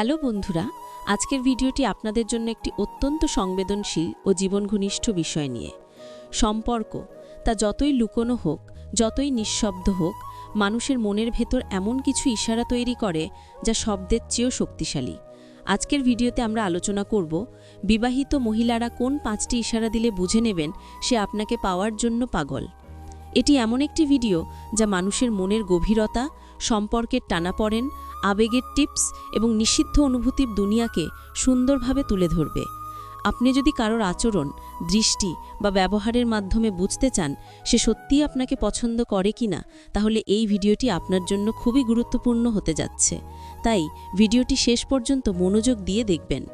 Hello বন্ধুরা, আজকের ভিডিওটি আপনাদের জন্য একটি অত্যন্ত সংবেদনশীল ও জীবন ঘনিষ্ঠ বিষয় নিয়ে। সম্পর্ক, তা যতই লুকোনো হোক, যতই নিঃশব্দ হোক, মানুষের মনের ভেতর এমন কিছু ইশারা তৈরি করে যা শব্দের চেয়েও শক্তিশালী। আজকের ভিডিওতে আমরা আলোচনা করব, বিবাহিত মহিলারা কোন পাঁচটি ইশারা দিলে বুঝে নেবেন সে আপনাকে পাওয়ার জন্য পাগল? এটি এমন একটি ভিডিও যা মানুষের মনের গভীরতা, সম্পর্কের টানাপড়েন, আবেগের টিপস এবং নিষিদ্ধ অনুভূতির দুনিয়াকে সুন্দরভাবে তুলে ধরবে। আপনি যদি কারোর আচরণ, দৃষ্টি বা ব্যবহারের মাধ্যমে বুঝতে চান সে সত্যিই আপনাকে পছন্দ করে কিনা, তাহলে এই ভিডিওটি আপনার জন্য খুবই গুরুত্বপূর্ণ হতে যাচ্ছে। তাই ভিডিওটি শেষ পর্যন্ত মনোযোগ দিয়ে দেখবেন।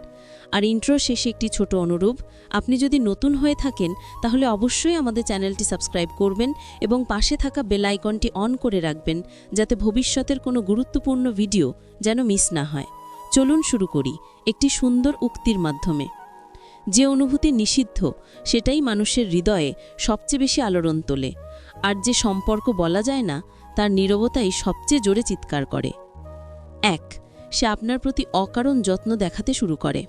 আর ইন্ট্রো শেষে একটি ছোট অনুরূপ। আপনি যদি নতুন হয়ে থাকেন, তাহলে অবশ্যই আমাদের চ্যানেলটি সাবস্ক্রাইব করবেন এবং পাশে থাকা বেল আইকনটি অন করে রাখবেন, যাতে ভবিষ্যতের কোনো গুরুত্বপূর্ণ ভিডিও যেন মিস না হয়। চলুন শুরু করি একটি সুন্দর উক্তির মাধ্যমে। যে অনুভূতি নিষিদ্ধ, সেটাই মানুষের হৃদয়ে সবচেয়ে বেশি আলোড়ন তোলে। আর যে সম্পর্ক বলা যায় না, তার নীরবতাই সবচেয়ে জোরে চিৎকার করে। এক, সে আপনার প্রতি অকারণ যত্ন দেখাতে শুরু করে।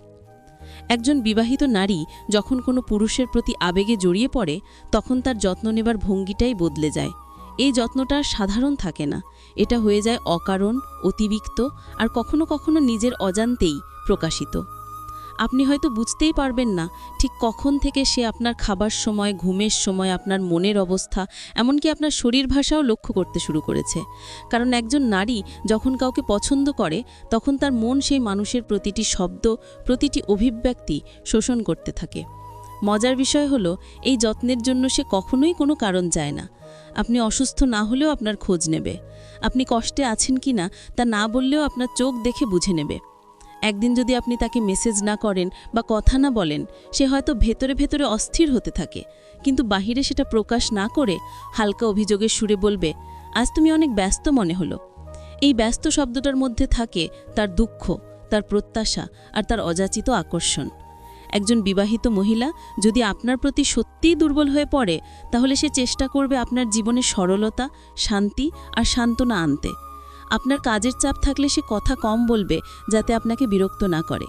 একজন বিবাহিত নারী যখন কোনো পুরুষের প্রতি আবেগে জড়িয়ে পড়ে, তখন তার যত্ন নেবার ভঙ্গিটাই বদলে যায়। এই যত্নটা সাধারণ থাকে না। এটা হয়ে যায় অকারণ, অতিরিক্ত, আর কখনো কখনো নিজের অজান্তেই প্রকাশিত। আপনি হয়তো বুঝতেই পারবেন না ঠিক কখন থেকে সে আপনার খাবার সময়, ঘুমের সময়, আপনার মনের অবস্থা, এমনকি আপনার শরীর ভাষাও লক্ষ্য করতে শুরু করেছে। কারণ একজন নারী যখন কাউকে পছন্দ করে, তখন তার মন সেই মানুষের প্রতিটি শব্দ, প্রতিটি অভিব্যক্তি শোষণ করতে থাকে। মজার বিষয় হলো, এই যত্নের জন্য সে কখনোই কোনো কারণ চায় না। আপনি অসুস্থ না হলেও আপনার খোঁজ নেবে। আপনি কষ্টে আছেন কি না তা না বললেও আপনার চোখ দেখে বুঝে নেবে। একদিন যদি আপনি তাকে মেসেজ না করেন বা কথা না বলেন, সে হয়তো ভেতরে ভেতরে অস্থির হতে থাকে। কিন্তু বাহিরে সেটা প্রকাশ না করে হালকা অভিযোগের সুরে বলবে, আজ তুমি অনেক ব্যস্ত মনে হলো। এই ব্যস্ত শব্দটার মধ্যে থাকে তার দুঃখ, তার প্রত্যাশা আর তার অযাচিত আকর্ষণ। একজন বিবাহিত মহিলা যদি আপনার প্রতি সত্যিই দুর্বল হয়ে পড়ে, তাহলে সে চেষ্টা করবে আপনার জীবনে সরলতা, শান্তি আর সান্ত্বনা আনতে। আপনার কাজের চাপ থাকলে সে কথা কম বলবে, যাতে আপনাকে বিরক্ত না করে।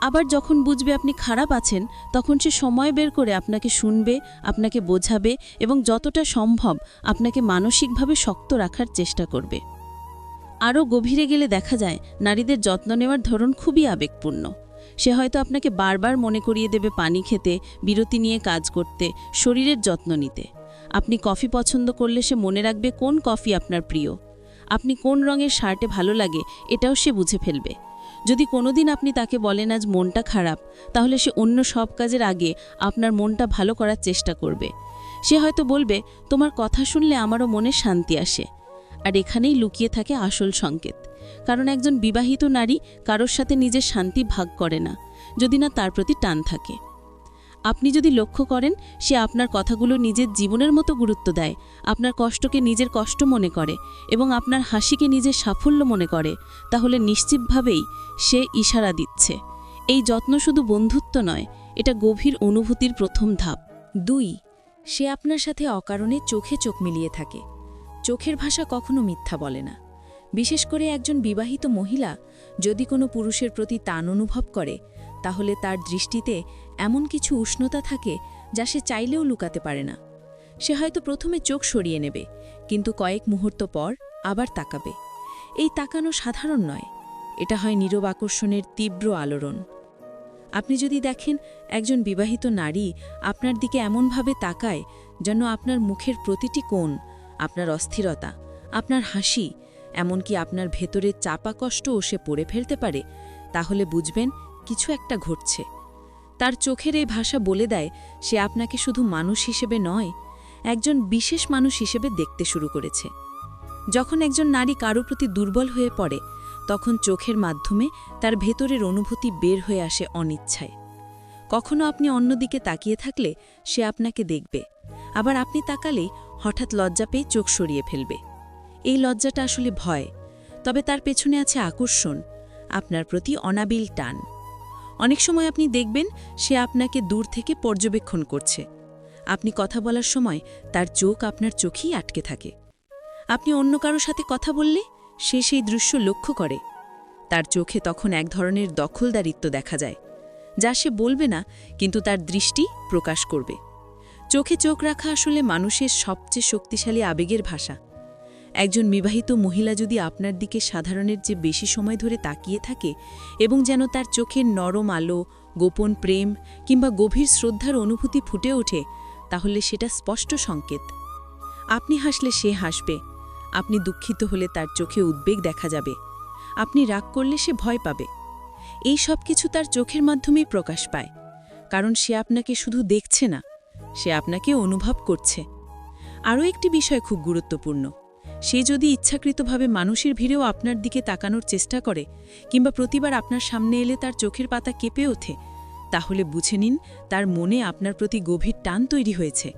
আবার যখন বুঝবে আপনি খারাপ আছেন, তখন সে সময় বের করে আপনাকে শুনবে, আপনাকে বোঝাবে এবং যতটা সম্ভব আপনাকে মানসিকভাবে শক্ত রাখার চেষ্টা করবে। আরও গভীরে গেলে দেখা যায়, নারীদের যত্ন নেওয়ার ধরন খুবই আবেগপূর্ণ। সে হয়তো আপনাকে বারবার মনে করিয়ে দেবে পানি খেতে, বিরতি নিয়ে কাজ করতে, শরীরের যত্ন নিতে। আপনি কফি পছন্দ করলে সে মনে রাখবে কোন কফি আপনার প্রিয়। আপনি কোন রঙের শার্টে ভালো লাগে, এটাও সে বুঝে ফেলবে। যদি কোনোদিন আপনি তাকে বলেন আজ মনটা খারাপ, তাহলে সে অন্য সব কাজের আগে আপনার মনটা ভালো করার চেষ্টা করবে। সে হয়তো বলবে, তোমার কথা শুনলে আমারও মনে শান্তি আসে। আর এখানেই লুকিয়ে থাকে আসল সংকেত। কারণ একজন বিবাহিত নারী কারোর সাথে নিজের শান্তি ভাগ করে না, যদি না তার প্রতি টান থাকে। আপনি যদি লক্ষ্য করেন, সে আপনার কথাগুলো নিজের জীবনের মতো গুরুত্ব দেয়, আপনার কষ্টকে নিজের কষ্ট মনে করে এবং আপনার হাসিকে নিজের সাফল্য মনে করে, তাহলে নিশ্চিতভাবেই সে ইশারা দিচ্ছে। এই যত্ন শুধু বন্ধুত্ব নয়, এটা গভীর অনুভূতির প্রথম ধাপ। দুই, সে আপনার সাথে অকারণে চোখে চোখ মিলিয়ে থাকে। চোখের ভাষা কখনো মিথ্যা বলে না। বিশেষ করে একজন বিবাহিত মহিলা যদি কোনো পুরুষের প্রতি টান অনুভব করে, তাহলে তার দৃষ্টিতে এমন কিছু উষ্ণতা থাকে যা সে চাইলেও লুকাতে পারে না। সে হয়তো প্রথমে চোখ সরিয়ে নেবে, কিন্তু কয়েক মুহূর্ত পর আবার তাকাবে। এই তাকানো সাধারণ নয়, এটা হয় নীরব আকর্ষণের তীব্র আলোড়ন। আপনি যদি দেখেন একজন বিবাহিত নারী আপনার দিকে এমনভাবে তাকায় যেন আপনার মুখের প্রতিটি কোণ, আপনার অস্থিরতা, আপনার হাসি, এমনকি আপনার ভেতরের চাপা কষ্টও সে পড়ে ফেলতে পারে, তাহলে বুঝবেন কিছু একটা ঘটছে। তার চোখের এই ভাষা বলে দেয়, সে আপনাকে শুধু মানুষ হিসেবে নয়, একজন বিশেষ মানুষ হিসেবে দেখতে শুরু করেছে। যখন একজন নারী কারও প্রতি দুর্বল হয়ে পড়ে, তখন চোখের মাধ্যমে তার ভেতরের অনুভূতি বের হয়ে আসে অনিচ্ছায়। কখনো আপনি অন্যদিকে তাকিয়ে থাকলে সে আপনাকে দেখবে, আবার আপনি তাকালেই হঠাৎ লজ্জা পেয়ে চোখ সরিয়ে ফেলবে। এই লজ্জাটা আসলে ভয়, তবে তার পেছনে আছে আকর্ষণ, আপনার প্রতি অনাবিল টান। অনেক সময় আপনি দেখবেন সে আপনাকে দূর থেকে পর্যবেক্ষণ করছে। আপনি কথা বলার সময় তার চোখ আপনার চোখেই আটকে থাকে। আপনি অন্য কারও সাথে কথা বললে সে সেই দৃশ্য লক্ষ্য করে। তার চোখে তখন এক ধরনের দখলদারিত্ব দেখা যায়, যা সে বলবে না, কিন্তু তার দৃষ্টি প্রকাশ করবে। চোখে চোখ রাখা আসলে মানুষের সবচেয়ে শক্তিশালী আবেগের ভাষা। একজন বিবাহিত মহিলা যদি আপনার দিকে সাধারণের যে বেশি সময় ধরে তাকিয়ে থাকে এবং যেন তার চোখের নরম আলো, গোপন প্রেম কিংবা গভীর শ্রদ্ধার অনুভূতি ফুটে ওঠে, তাহলে সেটা স্পষ্ট সংকেত। আপনি হাসলে সে হাসবে, আপনি দুঃখিত হলে তার চোখে উদ্বেগ দেখা যাবে, আপনি রাগ করলে সে ভয় পাবে। এই সব কিছু তার চোখের মাধ্যমেই প্রকাশ পায়, কারণ সে আপনাকে শুধু দেখছে না, সে আপনাকে অনুভব করছে। আরও একটি বিষয় খুব গুরুত্বপূর্ণ সে যদি ইচ্ছাকৃতভাবে মানুষের ভিড়েও আপনার দিকে তাকানোর চেষ্টা করে, কিংবা প্রতিবার আপনার সামনে এলে তার চোখের পাতা কেঁপে ওঠে, তাহলে বুঝে নিন তার মনে আপনার প্রতি গভীর টান তৈরি হয়েছে।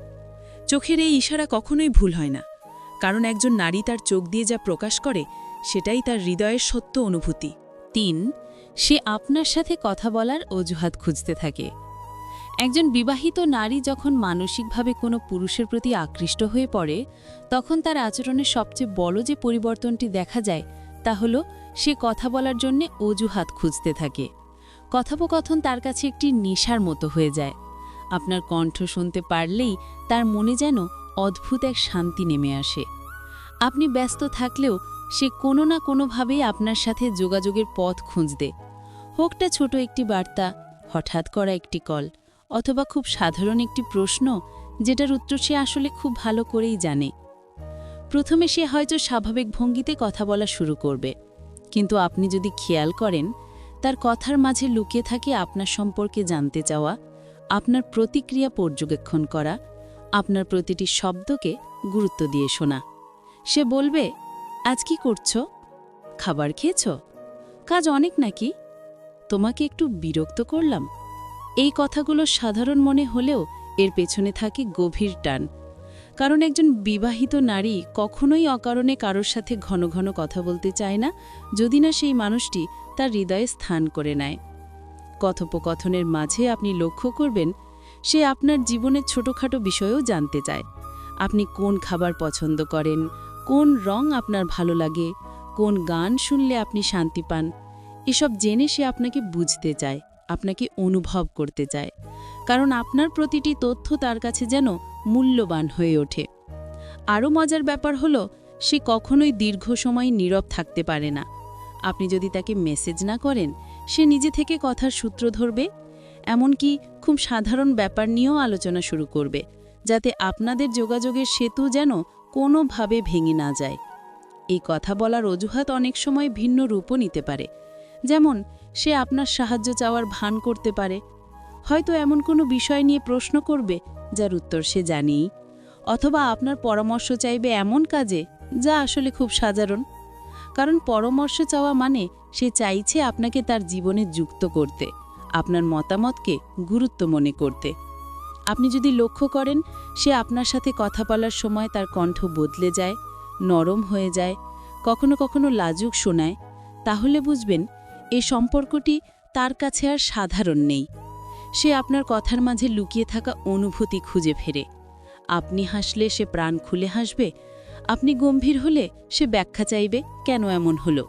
চোখের এই ইশারা কখনোই ভুল হয় না, কারণ একজন নারী তার চোখ দিয়ে যা প্রকাশ করে, সেটাই তার হৃদয়ের সত্য অনুভূতি। তিন, সে আপনার সাথে কথা বলার অজুহাত খুঁজতে থাকে। একজন বিবাহিত নারী যখন মানসিকভাবে কোনো পুরুষের প্রতি আকৃষ্ট হয়ে পড়ে, তখন তার আচরণের সবচেয়ে বড় যে পরিবর্তনটি দেখা যায়, তা হল সে কথা বলার জন্যে অজুহাত খুঁজতে থাকে। কথোপকথন তার কাছে একটি নেশার মতো হয়ে যায়। আপনার কণ্ঠ শুনতে পারলেই তার মনে যেন অদ্ভুত এক শান্তি নেমে আসে। আপনি ব্যস্ত থাকলেও সে কোনো না কোনোভাবেই আপনার সাথে যোগাযোগের পথ খুঁজতে। হোকটা ছোট একটি বার্তা, হঠাৎ করা একটি কল অথবা খুব সাধারণ একটি প্রশ্ন, যেটার উত্তর সে আসলে খুব ভালো করেই জানে। প্রথমে সে হয়তো স্বাভাবিক ভঙ্গিতে কথা বলা শুরু করবে। কিন্তু আপনি যদি খেয়াল করেন, তার কথার মাঝে লুকিয়ে থাকে আপনার সম্পর্কে জানতে চাওয়া, আপনার প্রতিক্রিয়া পর্যবেক্ষণ করা, আপনার প্রতিটি শব্দকে গুরুত্ব দিয়ে শোনা। সে বলবে, আজ কি করছ? খাবার খেয়েছ? কাজ অনেক নাকি? তোমাকে একটু বিরক্ত করলাম। এই কথাগুলো সাধারণ মনে হলেও এর পেছনে থাকে গভীর টান। কারণ একজন বিবাহিত নারী কখনোই অকারণে কারোর সাথে ঘন ঘন কথা বলতে চায় না, যদি না সেই মানুষটি তার হৃদয়ে স্থান করে নেয়। কথোপকথনের মাঝে আপনি লক্ষ্য করবেন, সে আপনার জীবনের ছোটোখাটো বিষয়েও জানতে চায়। আপনি কোন খাবার পছন্দ করেন, কোন রং আপনার ভালো লাগে, কোন গান শুনলে আপনি শান্তি পান, এসব জেনে সে আপনাকে বুঝতে চায়। আপনাকে অনুভব করতে চায়। কারণ আপনার প্রতিটি তথ্য তার কাছে যেন মূল্যবান হয়ে ওঠে। আরও মজার ব্যাপার হলো, সে কখনোই দীর্ঘ সময় নীরব থাকতে পারে না। আপনি যদি তাকে মেসেজ না করেন, সে নিজে থেকে কথার সূত্র ধরবে, এমনকি খুব সাধারণ ব্যাপার নিয়েও আলোচনা শুরু করবে, যাতে আপনাদের যোগাযোগের সেতু যেন কোনোভাবে ভেঙে না যায়। এই কথা বলার অজুহাত অনেক সময় ভিন্ন রূপও নিতে পারে। যেমন সে আপনার সাহায্য চাওয়ার ভান করতে পারে। হয়তো এমন কোনো বিষয় নিয়ে প্রশ্ন করবে, যার উত্তর সে জানেই। অথবা আপনার পরামর্শ চাইবে এমন কাজে, যা আসলে খুব সাধারণ। কারণ পরামর্শ চাওয়া মানে সে চাইছে আপনাকে তার জীবনে যুক্ত করতে, আপনার মতামতকে গুরুত্ব মনে করতে। আপনি যদি লক্ষ্য করেন, সে আপনার সাথে কথা বলার সময় তার কণ্ঠ বদলে যায়, নরম হয়ে যায়, কখনো কখনো লাজুক শোনায়, তাহলে বুঝবেন এই সম্পর্কটি তার কাছে আর সাধারণ নেই। সে আপনার কথার মাঝে লুকিয়ে থাকা অনুভূতি খুঁজে ফেরে। আপনি হাসলে সে প্রাণ খুলে হাসবে, আপনি গম্ভীর হলে সে ব্যাখ্যা চাইবে, কেন এমন হলো?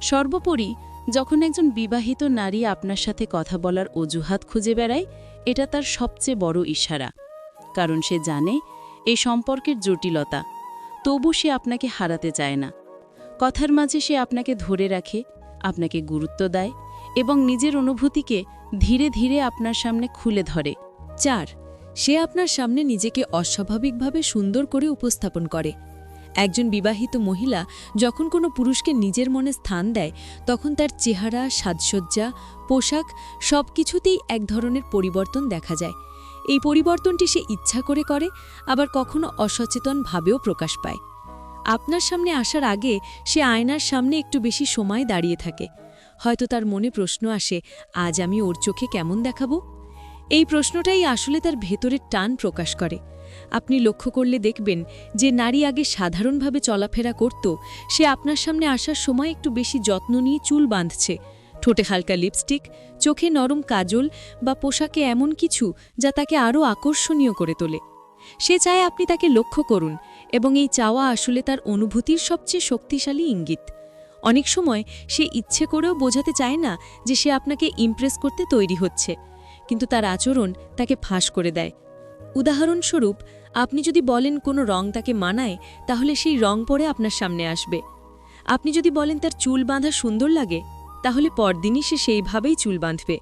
সর্বোপরি, যখন একজন বিবাহিত নারী আপনার সাথে কথা বলার অজুহাত খুঁজে বেড়ায়, এটা তার সবচেয়ে বড় ইশারা। কারণ সে জানে এই সম্পর্কের জটিলতা, তবু সে আপনাকে হারাতে চায় না। কথার মাঝে সে আপনাকে ধরে রাখে আপনাকে গুরুত্ব দেয় এবং নিজের অনুভূতিকে ধীরে ধীরে আপনার সামনে খুলে ধরে। চার, সে আপনার সামনে নিজেকে অস্বাভাবিকভাবে সুন্দর করে উপস্থাপন করে। একজন বিবাহিত মহিলা যখন কোনো পুরুষকে নিজের মনে স্থান দেয়, তখন তার চেহারা, সাজসজ্জা, পোশাক সব কিছুতেই এক ধরনের পরিবর্তন দেখা যায়। এই পরিবর্তনটি সে ইচ্ছা করে করে, আবার কখনো অসচেতনভাবেও প্রকাশ পায়। আপনার সামনে আসার আগে সে আয়নার সামনে একটু বেশি সময় দাঁড়িয়ে থাকে। হয়তো তার মনে প্রশ্ন আসে, আজ আমি ওর চোখে কেমন দেখাবো? এই প্রশ্নটাই আসলে তার ভেতরের টান প্রকাশ করে। আপনি লক্ষ্য করলে দেখবেন যে নারী আগে সাধারণভাবে চলাফেরা করত, সে আপনার সামনে আসার সময় একটু বেশি যত্ন নিয়ে চুল বাঁধছে। ঠোঁটে হালকা লিপস্টিক, চোখে নরম কাজল বা পোশাকে এমন কিছু যা তাকে আরও আকর্ষণীয় করে তোলে। সে চায় আপনি তাকে লক্ষ্য করুন এবং এই চাওয়া আসলে তার অনুভূতির সবচেয়ে শক্তিশালী ইঙ্গিত। অনেক সময় সে ইচ্ছে করেও বোঝাতে চায় না যে সে আপনাকে ইমপ্রেস করতে তৈরি হচ্ছে, কিন্তু তার আচরণ তাকে ফাঁস করে দেয়। উদাহরণস্বরূপ, আপনি যদি বলেন কোনো রং তাকে মানায়, তাহলে সেই রং পরে আপনার সামনে আসবে। আপনি যদি বলেন তার চুল বাঁধা সুন্দর লাগে, তাহলে পরদিনই সে সেইভাবেই চুল বাঁধবে।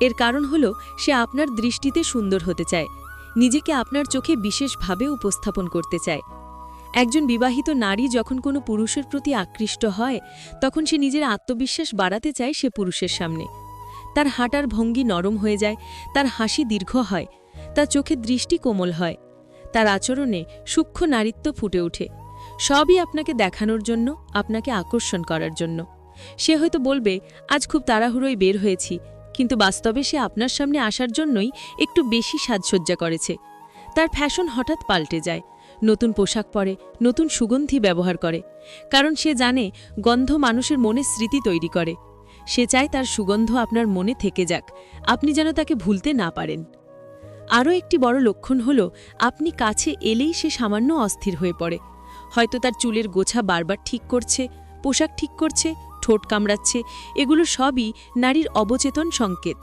এর কারণ হল, সে আপনার দৃষ্টিতে সুন্দর হতে চায়। নিজেকে আপনার চোখে বিশেষভাবে উপস্থাপন করতে চায়। একজন বিবাহিত নারী যখন কোনো পুরুষের প্রতি আকৃষ্ট হয়, তখন সে নিজের আত্মবিশ্বাস বাড়াতে চায় সে পুরুষের সামনে। তার হাঁটার ভঙ্গি নরম হয়ে যায়, তার হাসি দীর্ঘ হয় তার চোখে দৃষ্টি কোমল হয়, তার আচরণে সূক্ষ্ম নারীত্ব ফুটে ওঠে। সবই আপনাকে দেখানোর জন্য, আপনাকে আকর্ষণ করার জন্য। সে হয়তো বলবে, আজ খুব তাড়াহুড়োই বের হয়েছি। কিন্তু বাস্তবে সে আপনার সামনে আসার জন্যই একটু বেশি সাজসজ্জা করেছে। তার ফ্যাশন হঠাৎ পাল্টে যায়, নতুন পোশাক পরে, নতুন সুগন্ধি ব্যবহার করে, কারণ সে জানে গন্ধ মানুষের মনে স্মৃতি তৈরি করে। সে চায় তার সুগন্ধ আপনার মনে থেকে যাক, আপনি যেন তাকে ভুলতে না পারেন। আরও একটি বড় লক্ষণ হল, আপনি কাছে এলেই সে সামান্য অস্থির হয়ে পড়ে। হয়তো তার চুলের গোছা বারবার ঠিক করছে, পোশাক ঠিক করছে ঠোঁট কামড়াচ্ছে, এগুলো সবই নারীর অবচেতন সংকেত,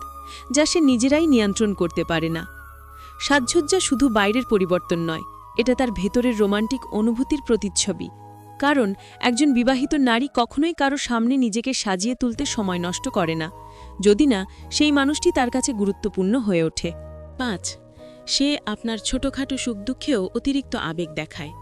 যা সে নিজেরাই নিয়ন্ত্রণ করতে পারে না। সাজসজ্জা শুধু বাইরের পরিবর্তন নয়, এটা তার ভেতরের রোমান্টিক অনুভূতির প্রতিচ্ছবি। কারণ, একজন বিবাহিত নারী কখনোই কারও সামনে নিজেকে সাজিয়ে তুলতে সময় নষ্ট করে না, যদি না, সেই মানুষটি তার কাছে গুরুত্বপূর্ণ হয়ে ওঠে। পাঁচ, সে আপনার ছোটখাটো সুখ দুঃখেও অতিরিক্ত আবেগ দেখায়।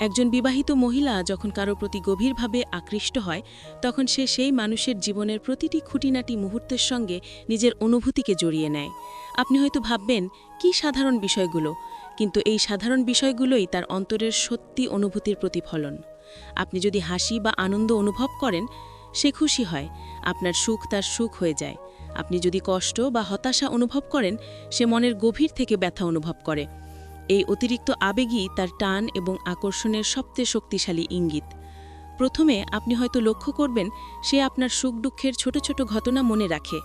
একজন বিবাহিত মহিলা যখন কারও প্রতি গভীরভাবে আকৃষ্ট হয়, তখন সে সেই মানুষের জীবনের প্রতিটি খুঁটিনাটি মুহূর্তের সঙ্গে নিজের অনুভূতিকে জড়িয়ে নেয়। আপনি হয়তো ভাববেন, কি সাধারণ বিষয়গুলো? কিন্তু এই সাধারণ বিষয়গুলোই তার অন্তরের সত্যি অনুভূতির প্রতিফলন। আপনি যদি হাসি বা আনন্দ অনুভব করেন, সে খুশি হয়, আপনার সুখ তার সুখ হয়ে যায়। আপনি যদি কষ্ট বা হতাশা অনুভব করেন, সে মনের গভীর থেকে ব্যথা অনুভব করে। এই অতিরিক্ত আবেগই তার টান এবং আকর্ষণের সবচেয়ে শক্তিশালী ইঙ্গিত। প্রথমে আপনি হয়তো লক্ষ্য করবেন, সে আপনার সুখ দুঃখের ছোট ছোট ঘটনা মনে রাখে।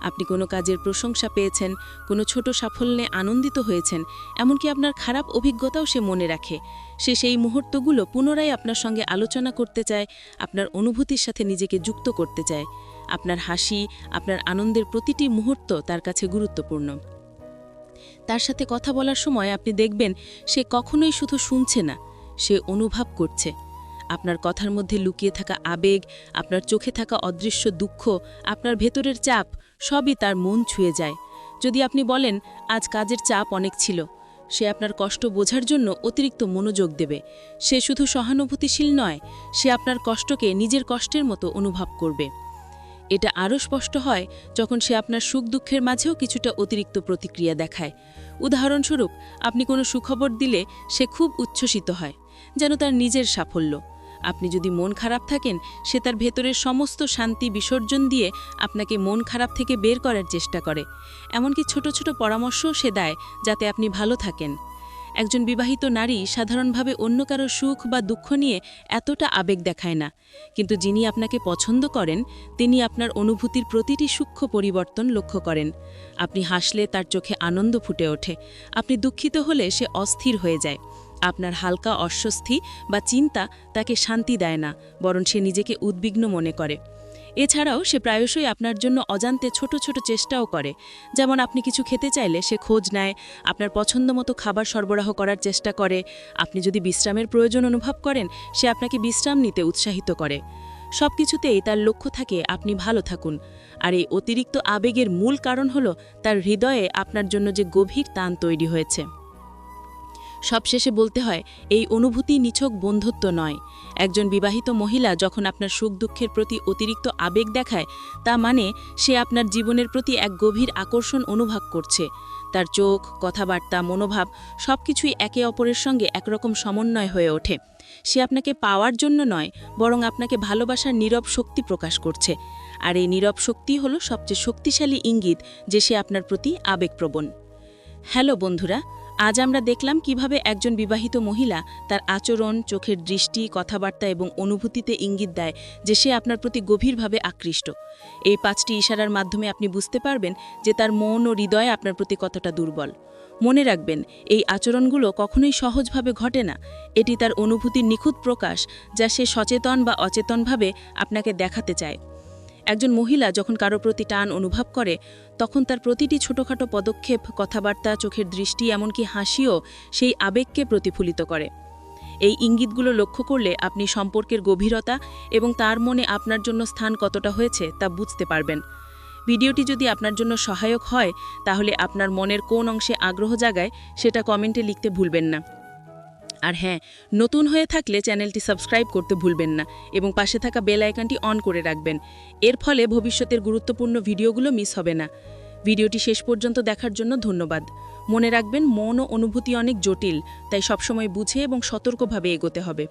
আপনি কোনো কাজের প্রশংসা পেয়েছেন, কোনো ছোট সাফল্যে আনন্দিত হয়েছেন, এমনকি আপনার খারাপ অভিজ্ঞতাও সে মনে রাখে। সে সেই মুহূর্তগুলো পুনরায় আপনার সঙ্গে আলোচনা করতে চায়, আপনার অনুভূতির সাথে নিজেকে যুক্ত করতে চায়। আপনার হাসি, আপনার আনন্দের প্রতিটি মুহূর্ত তার কাছে গুরুত্বপূর্ণ। তার সাথে কথা বলার সময় আপনি দেখবেন সে কখনোই শুধু শুনছে না, সে অনুভব করছে। আপনার কথার মধ্যে লুকিয়ে থাকা আবেগ, আপনার চোখে থাকা অদৃশ্য দুঃখ, আপনার ভেতরের চাপ, সবই তার মন ছুঁয়ে যায়। যদি আপনি বলেন, আজ কাজের চাপ অনেক ছিল। সে আপনার কষ্ট বোঝার জন্য অতিরিক্ত মনোযোগ দেবে। সে শুধু সহানুভূতিশীল নয়, সে আপনার কষ্টকে নিজের কষ্টের মতো অনুভব করবে। এটা আরও স্পষ্ট হয় যখন সে আপনার সুখ দুঃখের মাঝেও কিছুটা অতিরিক্ত প্রতিক্রিয়া দেখায়। উদাহরণস্বরূপ, আপনি কোনো সুখবর দিলে সে খুব উচ্ছ্বসিত হয়, যেন তার নিজের সাফল্য। আপনি যদি মন খারাপ থাকেন, সে তার ভেতরের সমস্ত শান্তি বিসর্জন দিয়ে আপনাকে মন খারাপ থেকে বের করার চেষ্টা করে। এমনকি ছোট ছোট পরামর্শও সে দেয়, যাতে আপনি ভালো থাকেন। একজন বিবাহিত নারী সাধারণভাবে অন্য কারও সুখ বা দুঃখ নিয়ে এতটা আবেগ দেখায় না। কিন্তু যিনি আপনাকে পছন্দ করেন, তিনি আপনার অনুভূতির প্রতিটি সূক্ষ্ম পরিবর্তন লক্ষ্য করেন। আপনি হাসলে তার চোখে আনন্দ ফুটে ওঠে। আপনি দুঃখিত হলে সে অস্থির হয়ে যায়। আপনার হালকা অস্বস্তি বা চিন্তা তাকে শান্তি দেয় না, বরং সে নিজেকে উদ্বিগ্ন মনে করে। এছাড়াও সে প্রায়শই আপনার জন্য অজান্তে ছোট ছোট চেষ্টাও করে। যেমন আপনি কিছু খেতে চাইলে সে খোঁজ নেয়, আপনার পছন্দ মতো খাবার সরবরাহ করার চেষ্টা করে। আপনি যদি বিশ্রামের প্রয়োজন অনুভব করেন, সে আপনাকে বিশ্রাম নিতে উৎসাহিত করে। সব কিছুতেই তার লক্ষ্য থাকে আপনি ভালো থাকুন। আর এই অতিরিক্ত আবেগের মূল কারণ হল তার হৃদয়ে আপনার জন্য যে গভীর টান তৈরি হয়েছে। সবশেষে বলতে হয়, এই অনুভূতি নিছক বন্ধুত্ব নয়। একজন বিবাহিত মহিলা যখন আপনার সুখ দুঃখের প্রতি অতিরিক্ত আবেগ দেখায়, তা মানে সে আপনার জীবনের প্রতি এক গভীর আকর্ষণ অনুভব করছে। তার চোখ, কথাবার্তা, মনোভাব সব কিছুই একে অপরের সঙ্গে একরকম সমন্বয় হয়ে ওঠে। সে আপনাকে পাওয়ার জন্য নয়, বরং আপনাকে ভালোবাসার নীরব শক্তি প্রকাশ করছে। আর এই নীরব শক্তি হলো সবচেয়ে শক্তিশালী ইঙ্গিত যে সে আপনার প্রতি আবেগপ্রবণ। হ্যালো বন্ধুরা আজ আমরা দেখলাম কীভাবে একজন বিবাহিত মহিলা তার আচরণ, চোখের দৃষ্টি, কথাবার্তা এবং অনুভূতিতে ইঙ্গিত দেয় যে সে আপনার প্রতি গভীরভাবে আকৃষ্ট। এই পাঁচটি ইশারার মাধ্যমে আপনি বুঝতে পারবেন যে তার মন ও হৃদয় আপনার প্রতি কতটা দুর্বল। মনে রাখবেন, এই আচরণগুলো কখনোই সহজভাবে ঘটে না। এটি তার অনুভূতির নিখুঁত প্রকাশ যা সে সচেতন বা অচেতনভাবে আপনাকে দেখাতে চায়। একজন মহিলা যখন কারও প্রতি টান অনুভব করে, তখন তার প্রতিটি ছোটোখাটো পদক্ষেপ, কথাবার্তা, চোখের দৃষ্টি, এমনকি হাসিও সেই আবেগকে প্রতিফলিত করে। এই ইঙ্গিতগুলো লক্ষ্য করলে আপনি সম্পর্কের গভীরতা এবং তার মনে আপনার জন্য স্থান কতটা হয়েছে তা বুঝতে পারবেন। ভিডিওটি যদি আপনার জন্য সহায়ক হয়, তাহলে আপনার মনের কোন অংশে আগ্রহ জাগায় সেটা কমেন্টে লিখতে ভুলবেন না। আর হ্যাঁ নতুন হয়ে থাকলে চ্যানেলটি সাবস্ক্রাইব করতে ভুলবেন না এবং পাশে থাকা বেল আইকনটি অন করে রাখবেন। এর ফলে ভবিষ্যতের গুরুত্বপূর্ণ ভিডিওগুলো মিস হবে না। ভিডিওটি শেষ পর্যন্ত দেখার জন্য ধন্যবাদ। মনে রাখবেন, মন ও অনুভূতি অনেক জটিল, তাই সবসময় বুঝে এবং সতর্কভাবে এগোতে হবে।